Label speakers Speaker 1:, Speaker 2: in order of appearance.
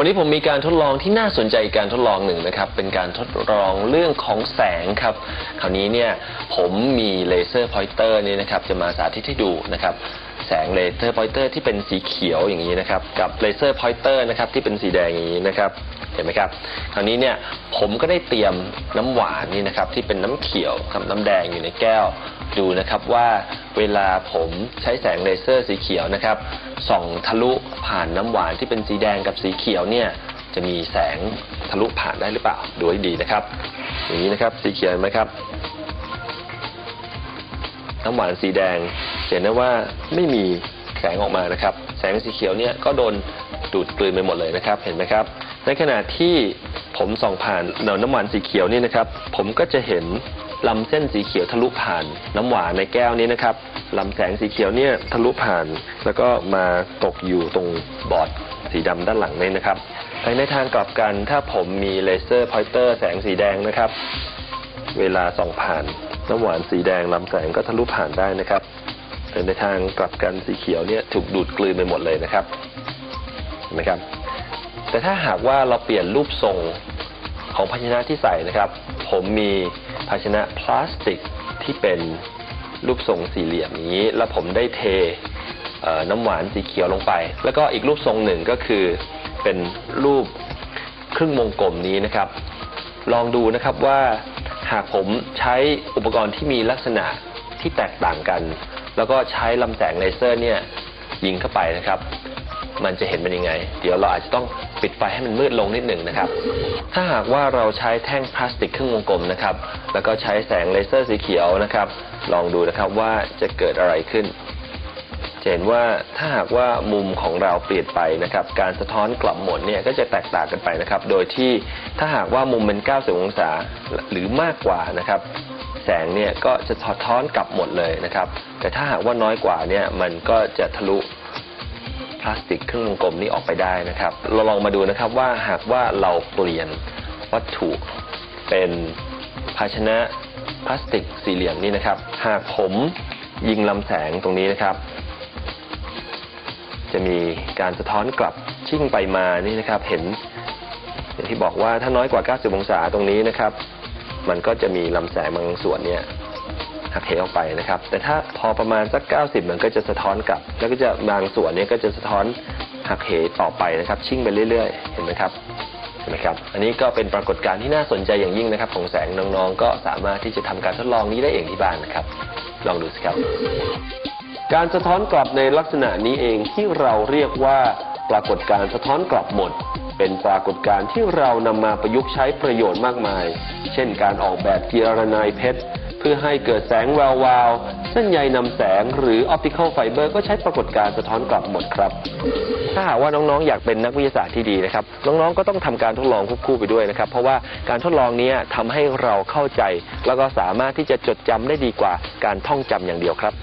Speaker 1: วันนี้ผมมีการทดลองที่น่าสนใจกการทดลองหนึ่งนะครับ เป็นการทดลองเรื่องของแสงครับ คราวนี้เนี่ยผมมีเลเซอร์พอยเตอร์นี่นะครับจะมาสาธิตให้ดูนะครับ แสงเลเซอร์พอยเตอร์ที่เป็นสีเขียวอย่างนี้นะครับกับเลเซอร์พอยเตอร์นะครับที่เป็นสีแดงอย่างนี้นะครับเห็นไหมครับคราวนี้เนี่ยผมก็ได้เตรียมน้ำหวานนี่นะครับที่เป็นน้ำเขียวกับน้ำแดงอยู่ในแก้ว ดูนะครับว่าเวลาผมใช้แสงเลเซอร์สีเขียวนะครับส่องทะลุผ่านน้ำหวานที่เป็นสีแดงกับสีเขียวเนี่ยจะมีแสงทะลุผ่านได้หรือเปล่าดูให้ดีนะครับ อย่างนี้นะครับสีเขียวเห็นไหมครับ น้ำหวานสีแดงเห็นได้ว่าไม่มีแสงออกมานะครับ แสงสีเขียวเนี่ยก็โดนดูดกลืนไปหมดเลยนะครับ เห็นไหมครับ ในขณะที่ผมส่องผ่านเหนน้ำหวานสีเขียวนี่นะครับ ผมก็จะเห็นลำเส้นสีเขียวทะลุผ่านน้ำหวานในแก้วนี้นะครับลำแสงสีเขียวเนี่ยทะลุผ่าน แล้วก็มาตกอยู่ตรงบอร์ดสีดำด้านหลังนี่นะครับแต่ในทางกลับกันถ้าผมมีเลเซอร์พอยเตอร์แสงสีแดงนะครับ เวลาส่องผ่าน น้ำหวานสีแดงลำแสงก็ทะลุผ่านได้นะครับแต่ในทางกลับกันสีเขียวเนี่ยถูกดูดกลืนไปหมดเลยนะครับเห็นไหมครับ แต่ถ้าหากว่าเราเปลี่ยนรูปทรงของภาชนะที่ใส่นะครับ ผมมีภาชนะพลาสติกที่เป็นรูปทรงสี่เหลี่ยมนี้ แล้วผมได้เทเน้ำหวานสีเขียวลงไป แล้วก็อีกรูปทรงหนึ่งก็คือเป็นรูปครึ่งวงกลมนี้นะครับ ลองดูนะครับว่า หากผมใช้อุปกรณ์ที่มีลักษณะที่แตกต่างกัน แล้วก็ใช้ลำแสงเลเซอร์เนี่ยยิงเข้าไปนะครับ มันจะเห็นเป็นยังไง เดี๋ยวเราอาจจะต้องปิดไฟให้มันมืดลงนิดหนึ่งนะครับ ถ้าหากว่าเราใช้แท่งพลาสติกครึ่งวงกลมนะครับ แล้วก็ใช้แสงเลเซอร์สีเขียวนะครับ ลองดูนะครับว่าจะเกิดอะไรขึ้น เห็นว่าถ้าหากว่ามุมของเราเปลี่ยนไปนะครับ การสะท้อนกลับหมดเนี่ยก็จะแตกต่างกันไปนะครับ โดยที่ถ้าหากว่ามุมเป็น 90 องศาหรือมากกว่านะครับแสงเนี่ยก็จะสะท้อนกลับหมดเลยนะครับ แต่ถ้าหากว่าน้อยกว่าเนี่ยมันก็จะทะลุพลาสติกครึ่งวงกลมนี้ออกไปได้นะครับ เราลองมาดูนะครับว่าหากว่าเราเปลี่ยนวัตถุเป็นภาชนะพลาสติกสี่เหลี่ยมนี่นะครับ หากผมยิงลำแสงตรงนี้นะครับ จะมีการสะท้อนกลับชิ่งไปมานี่นะครับ เห็นอย่างที่บอกว่าถ้าน้อยกว่า 90 องศาตรงนี้นะครับ มันก็จะมีลำแสงบางส่วนเนี่ยหักเหออกไปนะครับ แต่ถ้าพอประมาณสัก 90 มันก็จะสะท้อนกลับ แล้วก็จะบางส่วนเนี่ยก็จะสะท้อนหักเหต่อไปนะครับ ชิ่งไปเรื่อย ๆ เห็นไหมครับเห็นไหมครับ อันนี้ก็เป็นปรากฏการณ์ที่น่าสนใจอย่างยิ่งนะครับ ของแสงน้องๆ ก็สามารถที่จะทำการทดลองนี้ได้เองที่บ้านนะครับ ลองดูสิครับ การสะท้อนกลับในลักษณะนี้เองที่เราเรียกว่าปรากฏการสะท้อนกลับหมด เป็นปรากฏการณ์ที่เรานำมาประยุกต์ใช้ประโยชน์มากมาย เช่นการออกแบบเจียรนายเพชร เพื่อให้เกิดแสงแวววาวเส้นใยนำแสงหรือออปติคอลไฟเบอร์ก็ใช้ปรากฏการสะท้อนกลับหมดครับ ถ้าหากว่าน้องๆ อยากเป็นนักวิทยาศาสตร์ที่ดีนะครับ น้องๆ ก็ต้องทำการทดลองควบคู่ไปด้วยนะครับ เพราะว่าการทดลองนี้ทำให้เราเข้าใจ แล้วก็สามารถที่จะจดจำได้ดีกว่าการท่องจำอย่างเดียวครับ